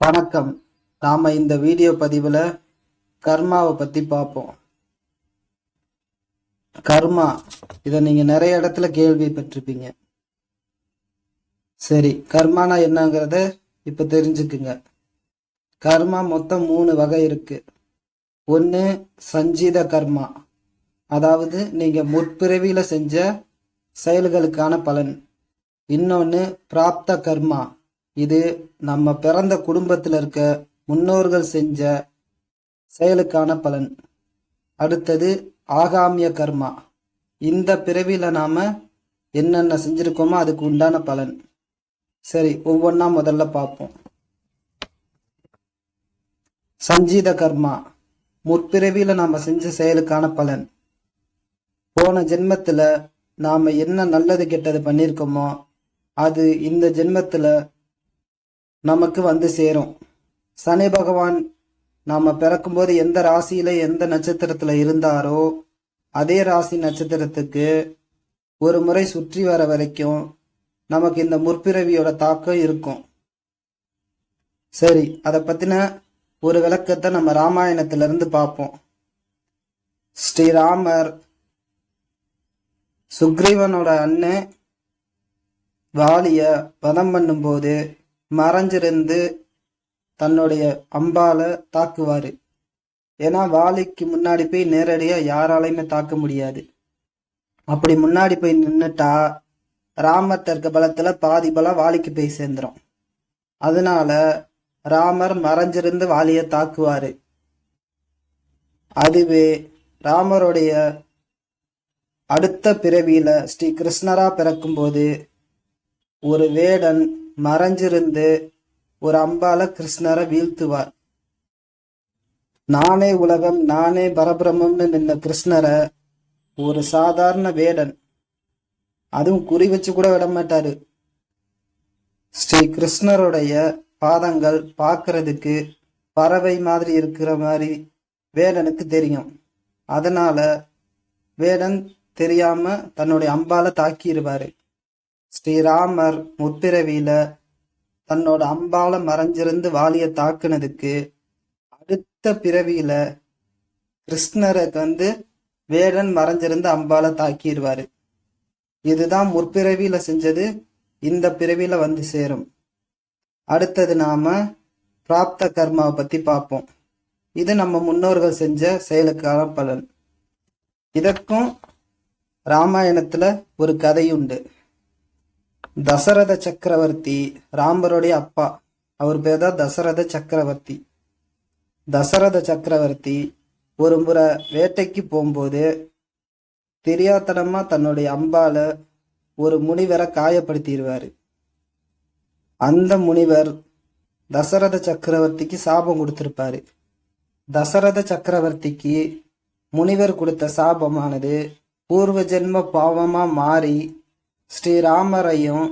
வணக்கம். நாம இந்த வீடியோ பதிவில் கர்மாவை பற்றி பார்ப்போம் கர்மா இதை நீங்கள் நிறைய இடத்துல கேள்விப்பட்டிருப்பீங்க சரி கர்மானா என்னங்கிறத இப்போ தெரிஞ்சுக்குங்க. கர்மா மொத்தம் மூணு வகை இருக்கு. ஒன்று சஞ்சீத கர்மா. அதாவது நீங்கள் முற்பிறவியில் செஞ்ச செயல்களுக்கான பலன். இன்னொன்று பிராப்த கர்மா. இது நம்ம பிறந்த குடும்பத்தில் இருக்க முன்னோர்கள் செஞ்ச செயலுக்கான பலன். அடுத்தது ஆகாமிய கர்மா. இந்த பிறவியில் நாம் என்னென்ன செஞ்சுருக்கோமோ அதுக்கு உண்டான பலன். சரி ஒவ்வொன்றா முதல்ல பார்ப்போம் சஞ்சீத கர்மா. முற்பிறவியில் நாம் செஞ்ச செயலுக்கான பலன். போன ஜென்மத்தில் நாம் என்ன நல்லது கெட்டது பண்ணியிருக்கோமோ அது இந்த ஜென்மத்தில் நமக்கு வந்து சேரும். சனி பகவான் நாம பிறக்கும்போது எந்த ராசியில எந்த நட்சத்திரத்துல இருந்தாரோ அதே ராசி நட்சத்திரத்துக்கு ஒரு முறை சுற்றி வர வரைக்கும் நமக்கு இந்த முற்பிறவியோட தாக்கம் இருக்கும். சரி அதை பத்தின ஒரு விளக்கத்தை நம்ம ராமாயணத்திலிருந்து பார்ப்போம். ஸ்ரீராமர் சுக்ரீவனோட அண்ணன் வாலிய வதம் பண்ணும்போது மறைஞ்சிருந்து தன்னுடைய அம்பால தாக்குவார். ஏன்னா வாலிக்கு முன்னாடி போய் நேரடியாக யாராலையுமே தாக்க முடியாது. அப்படி முன்னாடி போய் நின்றுட்டா ராமர் இருக்க பலத்தில் பாதி பலம் வாலிக்கு போய் சேர்ந்துரும். அதனால ராமர் மறைஞ்சிருந்து வாலியை தாக்குவார். அதுவே ராமருடைய அடுத்த பிறவியில ஸ்ரீ கிருஷ்ணரா பிறக்கும்போது ஒரு வேடன் மறைஞ்சிருந்து ஒரு அம்பால கிருஷ்ணரை வீழ்த்துவார். நானே உலகம் நானே பரபிரமம்னு நின்ன கிருஷ்ணரை ஒரு சாதாரண வேடன். அதுவும் குறி வச்சு கூட விட மாட்டாரு. ஸ்ரீ கிருஷ்ணருடைய பாதங்கள் பார்க்கறதுக்கு பறவை மாதிரி இருக்கிற மாதிரி வேடனுக்கு தெரியும். அதனால வேடன் தெரியாம தன்னுடைய அம்பால தாக்கிடுவாரு ஸ்ரீராமர் முற்பிறவியில தன்னோட அம்பால மறைஞ்சிருந்து வாலிய தாக்குனதுக்கு அடுத்த பிறவியில கிருஷ்ணருக்கு வந்து வேடன் மறைஞ்சிருந்து அம்பால தாக்கிடுவாரு. இதுதான் முற்பிறவியில செஞ்சது இந்த பிறவியில வந்து சேரும். அடுத்தது நாம பிராப்த கர்மாவை பத்தி பார்ப்போம். இது நம்ம முன்னோர்கள் செஞ்ச செயலுக்கான பலன். இதற்கும் ராமாயணத்துல ஒரு கதை உண்டு தசரத சக்கரவர்த்தி ராமருடைய அப்பா. அவர் பேர் தான் தசரத சக்கரவர்த்தி. தசரத சக்கரவர்த்தி ஒரு முறை வேட்டைக்கு போகும்போது தெரியாத்தனமா தன்னுடைய அம்பால ஒரு முனிவரை காயப்படுத்திடுவார். அந்த முனிவர் தசரத சக்கரவர்த்திக்கு சாபம் கொடுத்திருப்பாரு. தசரத சக்கரவர்த்திக்கு முனிவர் கொடுத்த சாபமானது பூர்வ ஜென்ம பாவமா மாறி ஸ்ரீராமரையும்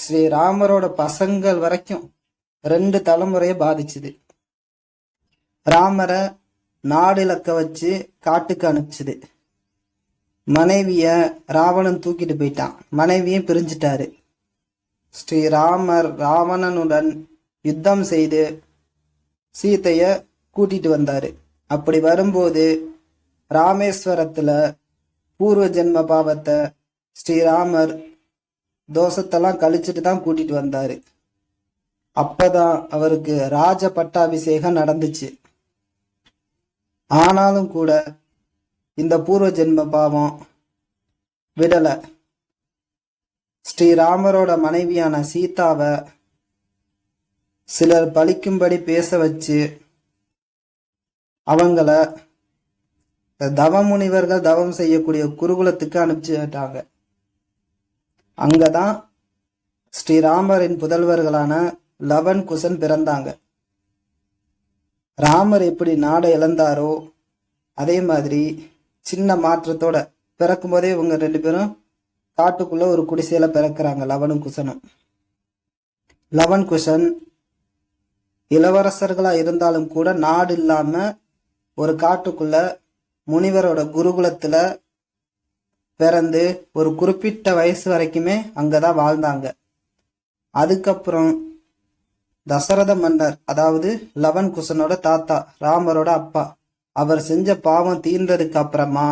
ஸ்ரீராமரோட பசங்கள் வரைக்கும் ரெண்டு தலைமுறையை பாதிச்சுது. ராமரை நாடு இலக்க வச்சு காட்டுக்கு அனுப்பிச்சுது. மனைவிய ராவணன் தூக்கிட்டு போயிட்டான். மனைவியும் பிரிஞ்சிட்டாரு. ஸ்ரீராமர் ராவணனுடன் யுத்தம் செய்து சீத்தைய கூட்டிட்டு வந்தாரு. அப்படி வரும்போது ராமேஸ்வரத்துல பூர்வ ஜென்ம பாவத்தை ஸ்ரீராமர் தோஷத்தெல்லாம் கழிச்சிட்டு தான் கூட்டிட்டு வந்தாரு. அப்பதான் அவருக்கு ராஜ பட்டாபிஷேகம் நடந்துச்சு. ஆனாலும் கூட இந்த பூர்வ ஜென்ம பாவம் விடல. ஸ்ரீராமரோட மனைவியான சீதாவை சிலர் பலிக்கும்படி பேச வச்சு அவங்கள தவமுனிவர்கள் தவம் செய்யக்கூடிய குருகுலத்துக்கு அங்கே தான் ஸ்ரீராமரின் புதல்வர்களான லவன் குசன் பிறந்தாங்க. ராமர் எப்படி நாடை இழந்தாரோ அதே மாதிரி சின்ன மாற்றத்தோட பிறக்கும் போதே இவங்க ரெண்டு பேரும் காட்டுக்குள்ள ஒரு குடிசையில பிறக்கிறாங்க லவனும் குசனும். லவன் குஷன் இளவரசர்களா இருந்தாலும் கூட நாடு இல்லாம ஒரு காட்டுக்குள்ள முனிவரோட குருகுலத்துல பிறந்து ஒரு குறிப்பிட்ட வயசு வரைக்குமே அங்கதான் வாழ்ந்தாங்க. அதுக்கப்புறம் தசரத மன்னர் அதாவது லவன் குசனோட தாத்தா ராமரோட அப்பா அவர் செஞ்ச பாவம் தீர்ந்ததுக்கு அப்புறமா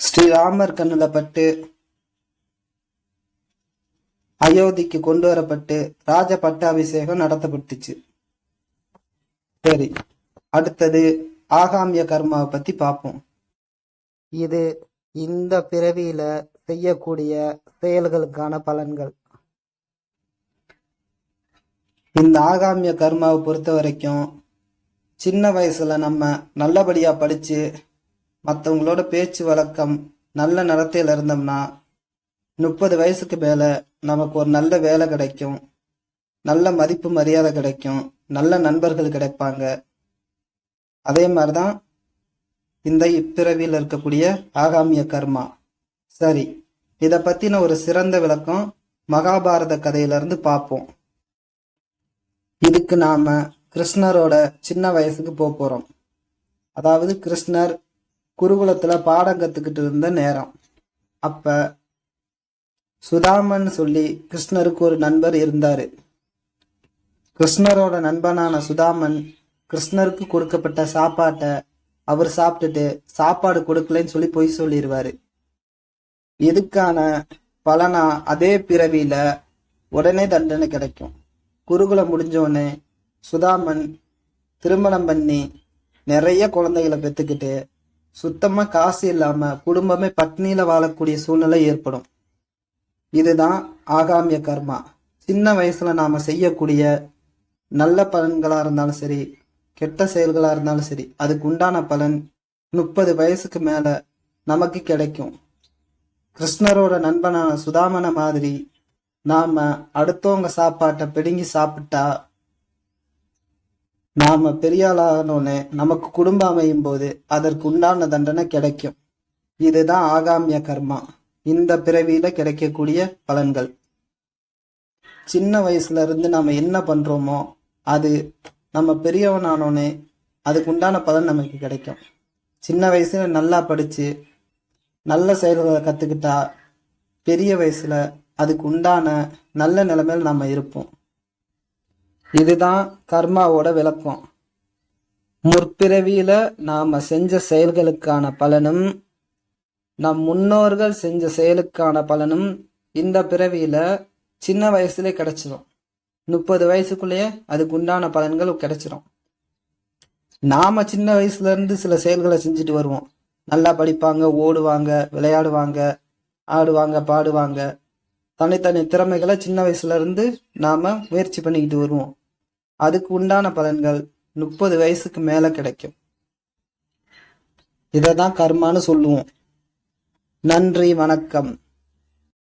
ஸ்ரீராமர் கண்ணுல பட்டு அயோத்திக்கு கொண்டு வரப்பட்டு ராஜ பட்டாபிஷேகம் நடத்தப்பட்டுச்சு. சரி அடுத்தது ஆகாமிய கர்மாவை பத்தி பார்ப்போம் இது இந்த பிறவியில செய்யக்கூடிய செயல்களுக்கான பலன்கள். இந்த ஆகாமிய கர்மாவை பொறுத்த வரைக்கும் சின்ன வயசுல நம்ம நல்லபடியா படிச்சு மற்றவங்களோட பேச்சு வழக்கம் நல்ல நடத்தையில இருந்தோம்னா முப்பது வயசுக்கு மேல நமக்கு ஒரு நல்ல வேலை கிடைக்கும். நல்ல மதிப்பு மரியாதை கிடைக்கும். நல்ல நண்பர்கள் கிடைப்பாங்க. அதே மாதிரிதான் இந்த இப்பிறவியில் இருக்கக்கூடிய ஆகாமிய கர்மா. சரி இதை பத்தின ஒரு சிறந்த விளக்கம் மகாபாரத கதையிலிருந்து பார்ப்போம். இதுக்கு நாம கிருஷ்ணரோட சின்ன வயசுக்கு போக போகிறோம் அதாவது கிருஷ்ணர் குருகுலத்தில் பாடம் கற்றுக்கிட்டு இருந்த நேரம். அப்போ சுதாமன் சொல்லி கிருஷ்ணருக்கு ஒரு நண்பர் இருந்தார். கிருஷ்ணரோட நண்பனான சுதாமன் கிருஷ்ணருக்கு கொடுக்கப்பட்ட சாப்பாட்டை அவர் சாப்பிட்டுட்டு சாப்பாடு கொடுக்கலன்னு சொல்லி பொய் சொல்லிடுவாரு இதுக்கான பலனா அதே பிறவியில உடனே தண்டனை கிடைக்கும். குருகுலம் முடிஞ்சோடனே சுதாமன் திருமணம் பண்ணி நிறைய குழந்தைகளை பெற்றுக்கிட்டு சுத்தமாக காசு இல்லாமல் குடும்பமே பட்னியில் வாழக்கூடிய சூழ்நிலை ஏற்படும். இதுதான் ஆகாமிய கர்மா. சின்ன வயசில் நாம் செய்யக்கூடிய நல்ல பலன்களாக இருந்தாலும் சரி கெட்ட செயல்களா இருந்தாலும் சரி அதுக்கு உண்டான பலன் முப்பது வயசுக்கு மேல நமக்கு கிடைக்கும். கிருஷ்ணரோட நண்பனான சுதாமன மாதிரி நாம அடுத்தவங்க சாப்பாட்டை பிடுங்கி சாப்பிட்டா நாம பெரியாளானோன்னு நமக்கு குடும்பம் அமையும் போது அதற்கு உண்டான தண்டனை கிடைக்கும். இதுதான் ஆகாமிய கர்மா. இந்த பிறவியில கிடைக்கக்கூடிய பலன்கள். சின்ன வயசுல இருந்து நாம என்ன பண்றோமோ அது நம்ம பெரியவனானோனே அதுக்கு உண்டான பலன் நமக்கு கிடைக்கும். சின்ன வயசுல நல்லா படித்து நல்ல செயல்களை கற்றுக்கிட்டா பெரிய வயசில் அதுக்கு உண்டான நல்ல நிலைமையில் நம்ம இருப்போம். இதுதான் கர்மாவோட விளக்கம். முற்பிறவியில் நாம் செஞ்ச செயல்களுக்கான பலனும் நம் முன்னோர்கள் செஞ்ச செயலுக்கான பலனும் இந்த பிறவியில் சின்ன வயசுல கிடச்சிரும். முப்பது வயசுக்குள்ளேயே அதுக்கு உண்டான பலன்கள் கிடைச்சிடும் நாம சின்ன வயசுல இருந்து சில செயல்களை செஞ்சுட்டு வருவோம். நல்லா படிப்பாங்க ஓடுவாங்க விளையாடுவாங்க ஆடுவாங்க பாடுவாங்க. தனித்தனி திறமைகளை சின்ன வயசுல இருந்து நாம முயற்சி பண்ணிக்கிட்டு வருவோம். அதுக்கு உண்டான பலன்கள் முப்பது வயசுக்கு மேல கிடைக்கும். இதை தான் கர்மான்னு சொல்லுவோம். நன்றி வணக்கம்.